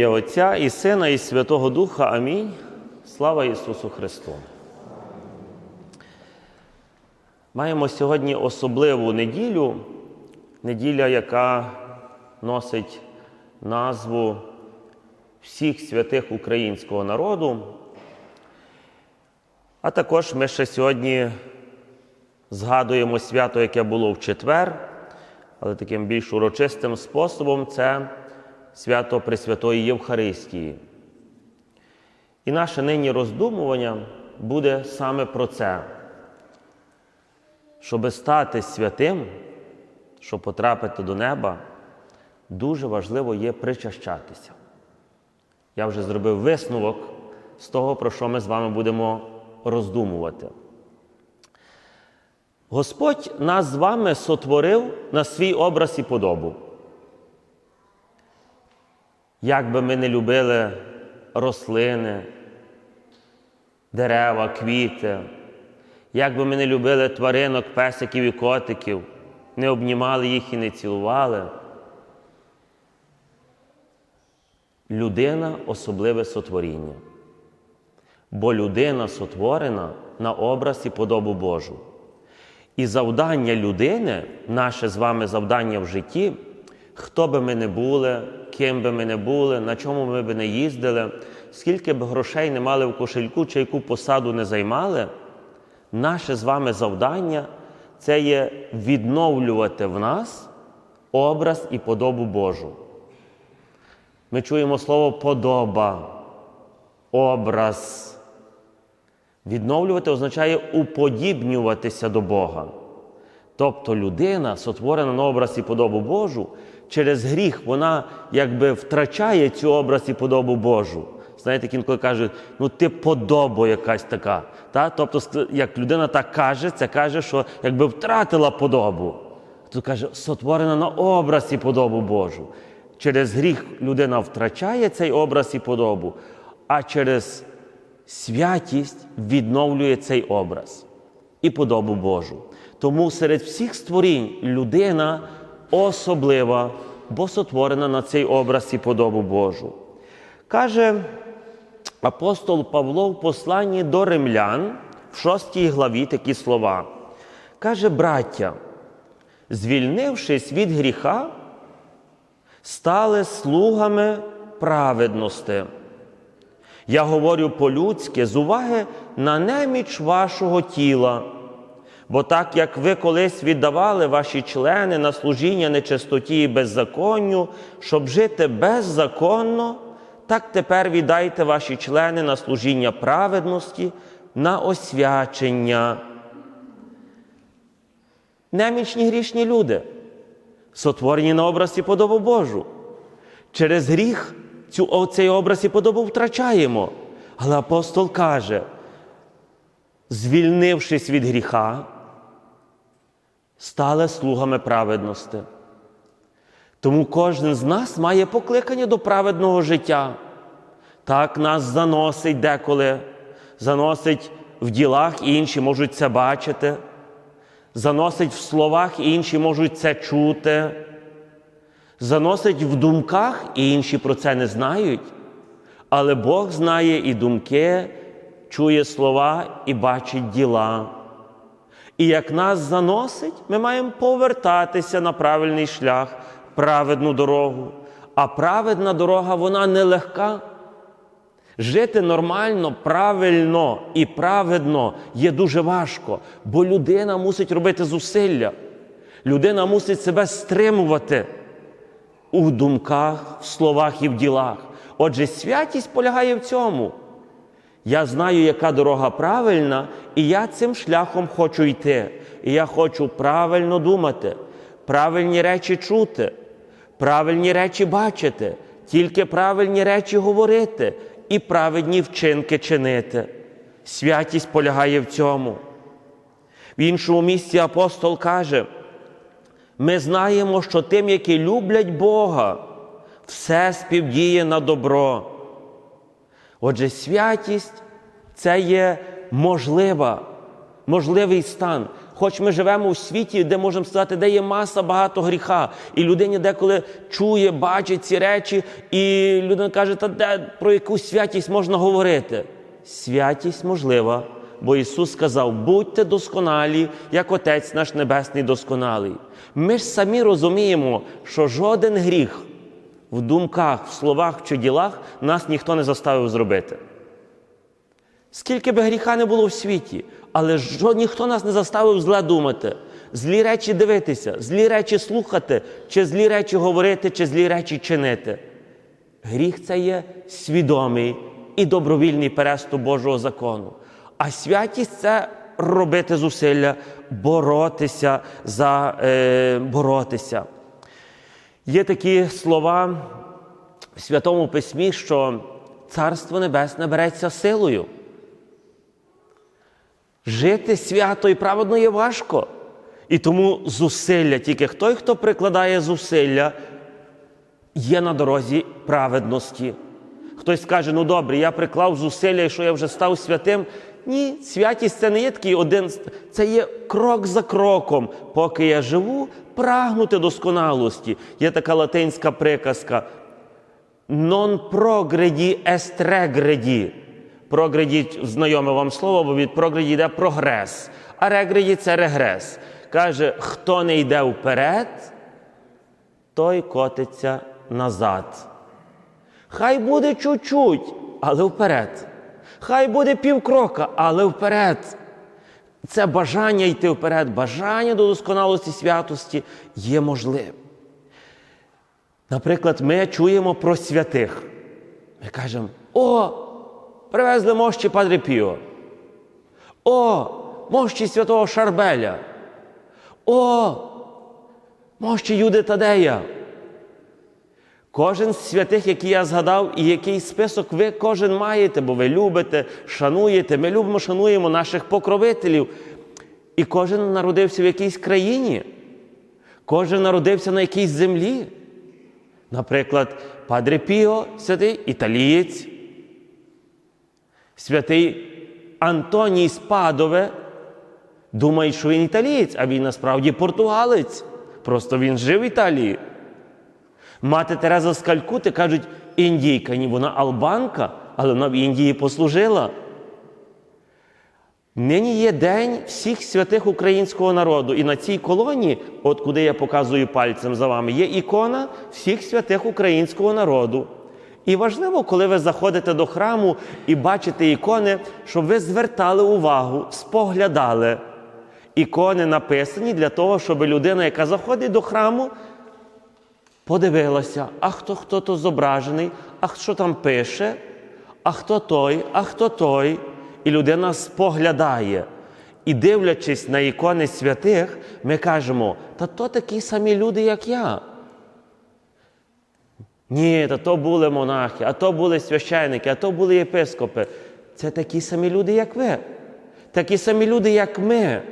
Ім'я Отця і Сина, і Святого Духа. Амінь. Слава Ісусу Христу. Маємо сьогодні особливу неділю, неділя, яка носить назву всіх святих українського народу. А також ми ще сьогодні згадуємо свято, яке було в четвер, але таким більш урочистим способом це свято Пресвятої Євхаристії. І наше нині роздумування буде саме про це. Щоби стати святим, щоб потрапити до неба, дуже важливо є причащатися. Я вже зробив висновок з того, про що ми з вами будемо роздумувати. Господь нас з вами сотворив на свій образ і подобу. Як би ми не любили рослини, дерева, квіти, як би ми не любили тваринок, песиків і котиків, не обнімали їх і не цілували, людина особливе сотворіння. Бо людина сотворена на образ і подобу Божу. І завдання людини, наше з вами завдання в житті, хто би ми не були, ким би ми не були, на чому ми би не їздили, скільки б грошей не мали в кошельку чи яку посаду не займали, наше з вами завдання це є відновлювати в нас образ і подобу Божу. Ми чуємо слово подоба, образ. Відновлювати означає уподібнюватися до Бога. Тобто людина, сотворена на образ і подобу Божу, через гріх вона якби втрачає цю образ і подобу Божу. Знаєте, інколи кажуть, ну ти подоба якась така. Та? Тобто, як людина так каже, це каже, що якби втратила подобу. Тут каже, сотворена на образ і подобу Божу. Через гріх людина втрачає цей образ і подобу, а через святість відновлює цей образ і подобу Божу. Тому серед всіх створінь людина особлива, бо сотворена на цей образ і подобу Божу. Каже апостол Павло в посланні до римлян в 6 главі такі слова. Каже, браття, звільнившись від гріха, стали слугами праведності. Я говорю по-людськи з уваги на неміч вашого тіла. Бо так як ви колись віддавали ваші члени на служіння нечистоті і беззаконню, щоб жити беззаконно, так тепер віддайте ваші члени на служіння праведності, на освячення. Немічні грішні люди, сотворені на образ і подобу Божу. Через гріх цю, цей образ і подобу втрачаємо. Але апостол каже, звільнившись від гріха, стали слугами праведності. Тому кожен з нас має покликання до праведного життя. Так нас заносить деколи, заносить в ділах, і інші можуть це бачити, заносить в словах, і інші можуть це чути, заносить в думках, і інші про це не знають. Але Бог знає і думки, чує слова і бачить діла. І як нас заносить, ми маємо повертатися на правильний шлях, праведну дорогу. А праведна дорога, вона нелегка. Жити нормально, правильно і праведно є дуже важко, бо людина мусить робити зусилля. Людина мусить себе стримувати у думках, в словах і в ділах. Отже, святість полягає в цьому. Я знаю, яка дорога правильна, і я цим шляхом хочу йти. І я хочу правильно думати, правильні речі чути, правильні речі бачити, тільки правильні речі говорити і праведні вчинки чинити. Святість полягає в цьому. В іншому місці апостол каже: ми знаємо, що тим, які люблять Бога, все співдіє на добро. Отже, святість це є можлива, можливий стан. Хоч ми живемо у світі, де можемо сказати, де є маса багато гріха, і людині деколи чує, бачить ці речі, і людина каже, та де про яку святість можна говорити? Святість можлива, бо Ісус сказав: будьте досконалі, як Отець наш Небесний досконалий. Ми ж самі розуміємо, що жоден гріх в думках, в словах чи ділах нас ніхто не заставив зробити. Скільки би гріха не було в світі, але жо, ніхто нас не заставив зле думати, злі речі дивитися, злі речі слухати, чи злі речі говорити, чи злі речі чинити. Гріх це є свідомий і добровільний переступ Божого закону. А святість це робити зусилля, боротися за е, боротися. Є такі слова в Святому Письмі, що Царство Небесне береться силою. Жити свято і праведно є важко. І тому зусилля, тільки той, хто прикладає зусилля, є на дорозі праведності. Хтось скаже, ну добре, я приклав зусилля, і що я вже став святим. Ні, святість це не є такий один, це є крок за кроком. Поки я живу, прагнути досконалості. Є така латинська приказка non progredi est regredi. Прогреді знайоме вам слово, бо від прогреді йде прогрес, а регреді це регрес. Каже, хто не йде вперед, той котиться назад. Хай буде чуть-чуть, але вперед. Хай буде півкрока, але вперед. Це бажання йти вперед, бажання до досконалості святості є можливим. Наприклад, ми чуємо про святих. Ми кажемо: о, привезли мощі Падре Піо. О, мощі святого Шарбеля. О, мощі Юди Тадея. Кожен з святих, який я згадав, і який список ви кожен маєте, бо ви любите, шануєте. Ми любимо, шануємо наших покровителів. І кожен народився в якійсь країні, кожен народився на якійсь землі. Наприклад, Падре Піо, святий італієць, святий Антоній з Падове, думає, що він італієць, а він насправді португалець. Просто він жив в Італії. Мати Тереза з Калькути кажуть, індійка, ні, вона албанка, але вона в Індії послужила. Нині є день всіх святих українського народу. І на цій колоні, от куди я показую пальцем за вами, є ікона всіх святих українського народу. І важливо, коли ви заходите до храму і бачите ікони, щоб ви звертали увагу, споглядали. Ікони написані для того, щоб людина, яка заходить до храму, подивилася, а хто хто то зображений, а що там пише, а хто той, а хто той. І людина споглядає. І дивлячись на ікони святих, ми кажемо, та то такі самі люди, як я. Ні, та то були монахи, а то були священники, а то були єпископи. Це такі самі люди, як ви. Такі самі люди, як ми.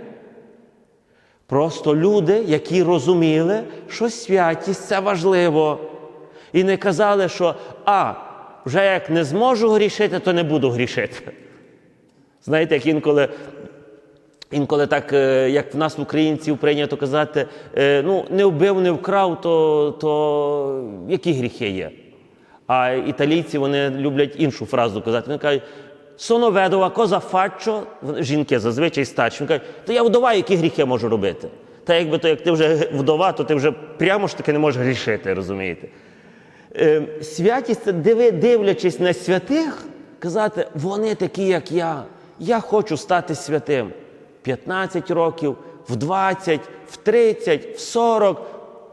Просто люди, які розуміли, що святість це важливо. І не казали, що а, вже як не зможу грішити, то не буду грішити. Знаєте, як інколи, інколи так, е, як в нас в українців прийнято казати, е, ну, не вбив, не вкрав, то, то які гріхи є? А італійці вони люблять іншу фразу казати. Вони кажуть, соно ведова, коза фаччо, жінки зазвичай старші, кажуть, то я вдова, які гріхи можу робити. Та якби то як ти вже вдова, то ти вже прямо ж таки не можеш грішити, розумієте? Е, Святість це дивлячись на святих, казати, вони такі, як я. Я хочу стати святим. 15 років, в 20, в 30, в 40,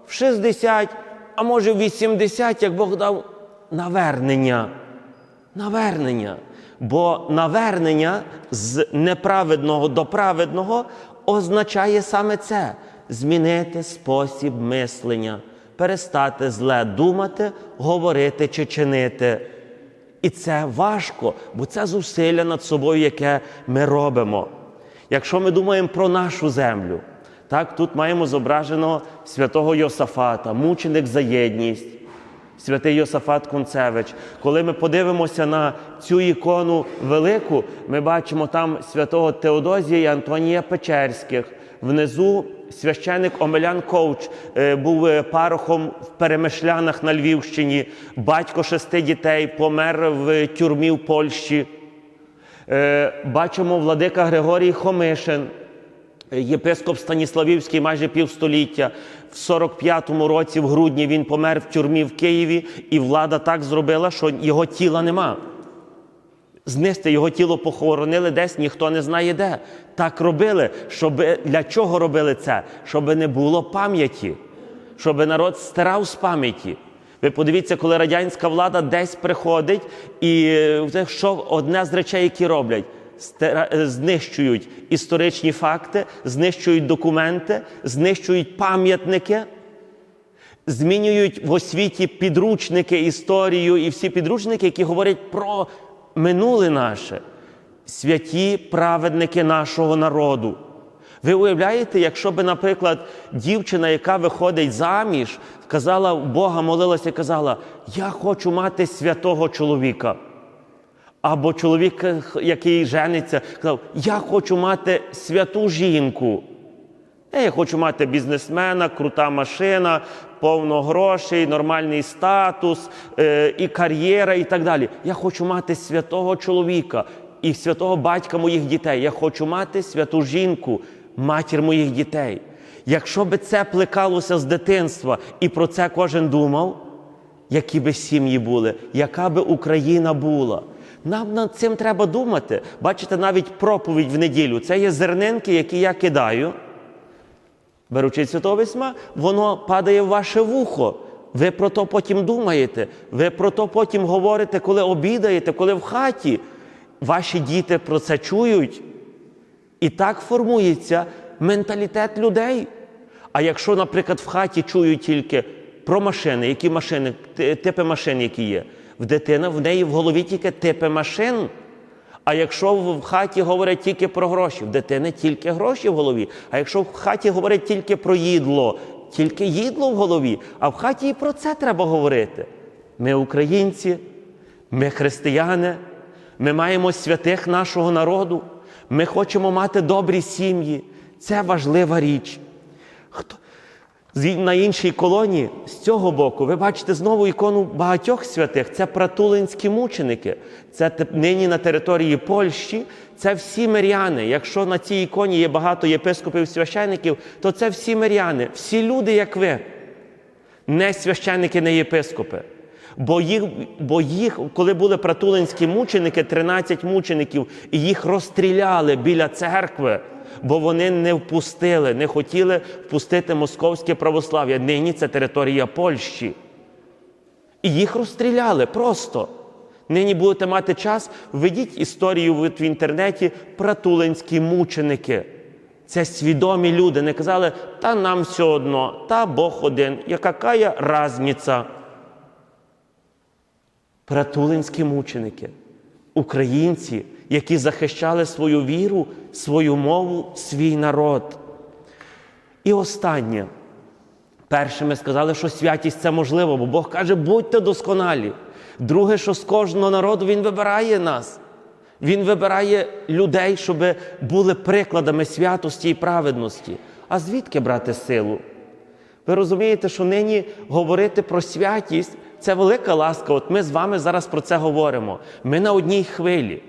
в 60, а може в 80, як Бог дав навернення. Навернення. Бо навернення з неправедного до праведного означає саме це змінити спосіб мислення, перестати зле думати, говорити чи чинити. І це важко, бо це зусилля над собою, яке ми робимо. Якщо ми думаємо про нашу землю, так, тут маємо зображеного святого Йосафата, мученик за єдність, святий Йосафат Концевич. Коли ми подивимося на цю ікону велику, ми бачимо там святого Теодозія і Антонія Печерських. Внизу священик Омелян Ковч е, був е, парохом в Перемишлянах на Львівщині, батько шести дітей, помер в тюрмі в Польщі. Е, Бачимо владика Григорій Хомишин, єпископ Станіславівський майже півстоліття. В 45-му році, в грудні, він помер в тюрмі в Києві, і влада так зробила, що його тіла нема. Знести його тіло похоронили десь, ніхто не знає де. Так робили. Щоб, для чого робили це? Щоб не було пам'яті, щоб народ стирав з пам'яті. Ви подивіться, коли радянська влада десь приходить, і е, що одне з речей, які роблять, е, знищують історичні факти, знищують документи, знищують пам'ятники змінюють в освіті підручники, історію і всі підручники, які говорять про минуле наше, святі праведники нашого народу. Ви уявляєте, якщо би, наприклад, дівчина, яка виходить заміж, казала Бога, молилася і казала: Я хочу мати святого чоловіка. Або чоловік, е, який жениться, казав, я хочу мати святу жінку. Е, Я хочу мати бізнесмена, крута машина, повно грошей, нормальний статус, е, і кар'єра, і так далі. Я хочу мати святого чоловіка і святого батька моїх дітей. Я хочу мати святу жінку, матір моїх дітей. Якщо би це плекалося з дитинства і про це кожен думав, які би сім'ї були, яка би Україна була. Нам над цим треба думати. Бачите, навіть проповідь в неділю це є зернинки, які я кидаю беручи Святого Письма, воно падає в ваше вухо. Ви про то потім думаєте, ви про то потім говорите, коли обідаєте, коли в хаті. Ваші діти про це чують. І так формується менталітет людей. А якщо, наприклад, в хаті чують тільки про машини, які машини, типи машин, які є, в дитини в неї в голові тільки типи машин. А якщо в хаті говорять тільки про гроші, в дитини тільки гроші в голові. А якщо в хаті говорять тільки про їдло, тільки їдло в голові, а в хаті і про це треба говорити. Ми українці, ми християни, ми маємо святих нашого народу, ми хочемо мати добрі сім'ї. Це важлива річ. Хто... На іншій колоні з цього боку ви бачите знову ікону багатьох святих. Це пратулинські мученики. Це нині на території Польщі. Це всі миряни. Якщо на цій іконі є багато єпископів священиків, то це всі миряни, всі люди, як ви, не священики, не єпископи. Бо їх, бо їх, коли були пратулинські мученики, 13 мучеників, і їх розстріляли біля церкви, бо вони не впустили, не хотіли впустити московське православ'я. Нині це територія Польщі. І їх розстріляли просто. Нині будете мати час, введіть історію в інтернеті пратулинські мученики. Це свідомі люди. Не казали, та нам все одно, та Бог один, яка разниця. Пратулинські мученики, українці, які захищали свою віру, свою мову, свій народ. І останнє. Перше, ми сказали, що святість це можливо, бо Бог каже, будьте досконалі. Друге, що з кожного народу Він вибирає нас. Він вибирає людей, щоб були прикладами святості і праведності. А звідки брати силу? Ви розумієте, що нині говорити про святість це велика ласка. От ми з вами зараз про це говоримо. Ми на одній хвилі.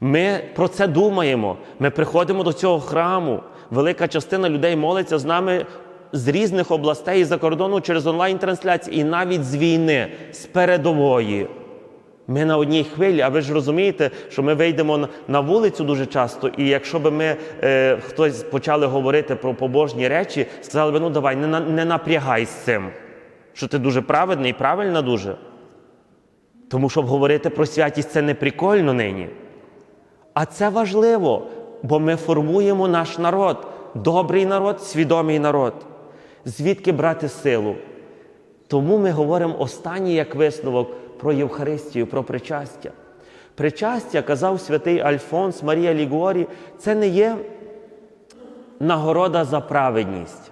Ми про це думаємо. Ми приходимо до цього храму. Велика частина людей молиться з нами з різних областей і за кордону через онлайн-трансляції, і навіть з війни, з передової. Ми на одній хвилі, а ви ж розумієте, що ми вийдемо на- вулицю дуже часто, і якщо би ми е, хтось почали говорити про побожні речі, сказали би, ну давай, не, не напрягай з цим, що ти дуже праведний і правильна дуже. Тому щоб говорити про святість це не прикольно нині. А це важливо, бо ми формуємо наш народ, добрий народ, свідомий народ. Звідки брати силу? Тому ми говоримо останній як висновок про Євхаристію, про причастя. Причастя, казав святий Альфонс Марія Лігорі, це не є нагорода за праведність.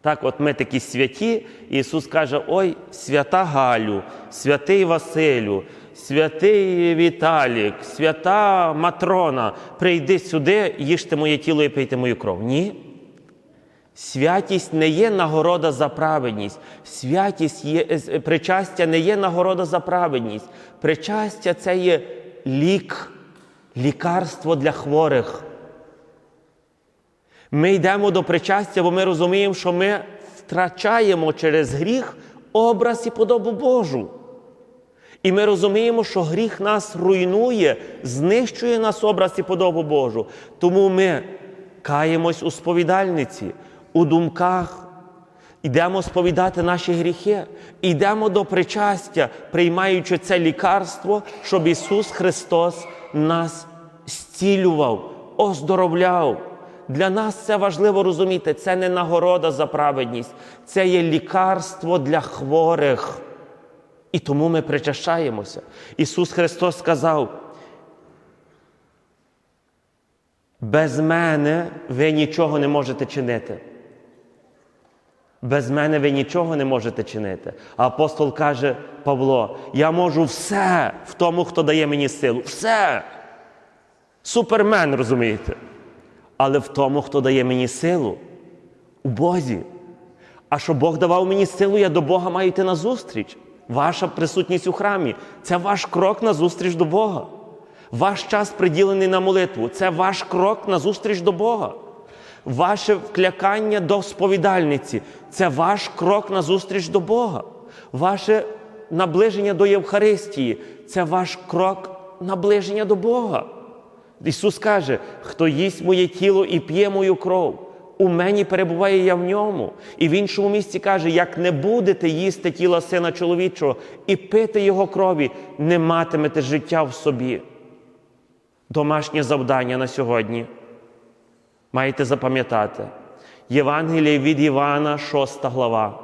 Так, от ми такі святі, і Ісус каже: Ой, свята Галю, святий Василю, святий Віталік, свята Матрона, прийди сюди, їжте моє тіло і пийте мою кров. Ні. Святість не є нагорода за праведність. Святість є, е, причастя не є нагорода за праведність. Причастя це є лік, лікарство для хворих. Ми йдемо до причастя, бо ми розуміємо, що ми втрачаємо через гріх образ і подобу Божу. І ми розуміємо, що гріх нас руйнує, знищує нас образ і подобу Божу. Тому ми каємось у сповідальниці, у думках, йдемо сповідати наші гріхи, йдемо до причастя, приймаючи це лікарство, щоб Ісус Христос нас зцілював, оздоровляв. Для нас це важливо розуміти. Це не нагорода за праведність, це є лікарство для хворих. І тому ми причащаємося. Ісус Христос сказав: без мене ви нічого не можете чинити. Без мене ви нічого не можете чинити. А апостол каже Павло: я можу все в тому, хто дає мені силу. Все. Супермен, розумієте? Але в тому, хто дає мені силу, у Бозі. А що Бог давав мені силу, я до Бога маю йти на зустріч. Ваша присутність у храмі це ваш крок на зустріч до Бога. Ваш час приділений на молитву це ваш крок на зустріч до Бога. Ваше вклякання до сповідальниці це ваш крок на зустріч до Бога. Ваше наближення до Євхаристії це ваш крок наближення до Бога. Ісус каже, хто їсть моє тіло і п'є мою кров, у мені перебуває я в ньому. І в іншому місці каже: як не будете їсти тіла сина чоловічого і пити його крові, не матимете життя в собі. Домашнє завдання на сьогодні. Маєте запам'ятати. Євангеліє від Івана, 6 глава.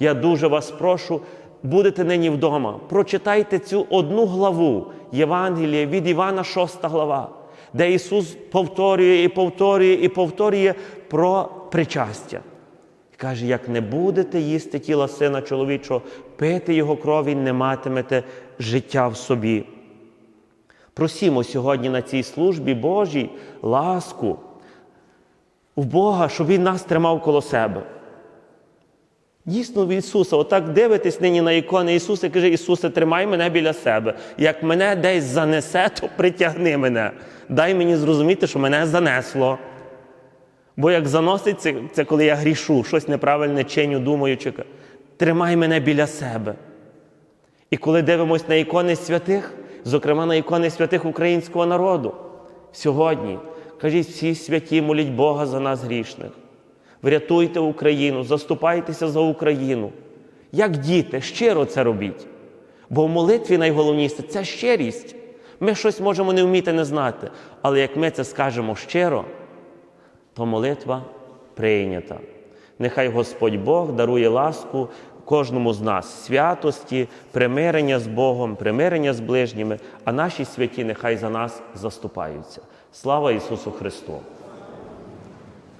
Я дуже вас прошу, будете нині вдома. Прочитайте цю одну главу Євангелія від Івана, 6 глава, де Ісус повторює і повторює і повторює про причастя. І каже, як не будете їсти тіла сина чоловічого, пити його крові, не матимете життя в собі. Просімо сьогодні на цій службі Божій ласку в Бога, щоб Він нас тримав коло себе. Дійсно, в Ісуса, отак дивитесь нині на ікони Ісуса і каже, Ісусе, тримай мене біля себе. Як мене десь занесе, то притягни мене. Дай мені зрозуміти, що мене занесло. Бо як заносить, це, це коли я грішу, щось неправильне чиню, думаючи, тримай мене біля себе. І коли дивимося на ікони святих, зокрема на ікони святих українського народу, сьогодні, кажіть, всі святі, моліть Бога за нас грішних. Врятуйте Україну, заступайтеся за Україну. Як діти, щиро це робіть. Бо в молитві найголовніше це щирість. Ми щось можемо не вміти не знати, але як ми це скажемо щиро, то молитва прийнята. Нехай Господь Бог дарує ласку кожному з нас святості, примирення з Богом, примирення з ближніми, а наші святі нехай за нас заступаються. Слава Ісусу Христу!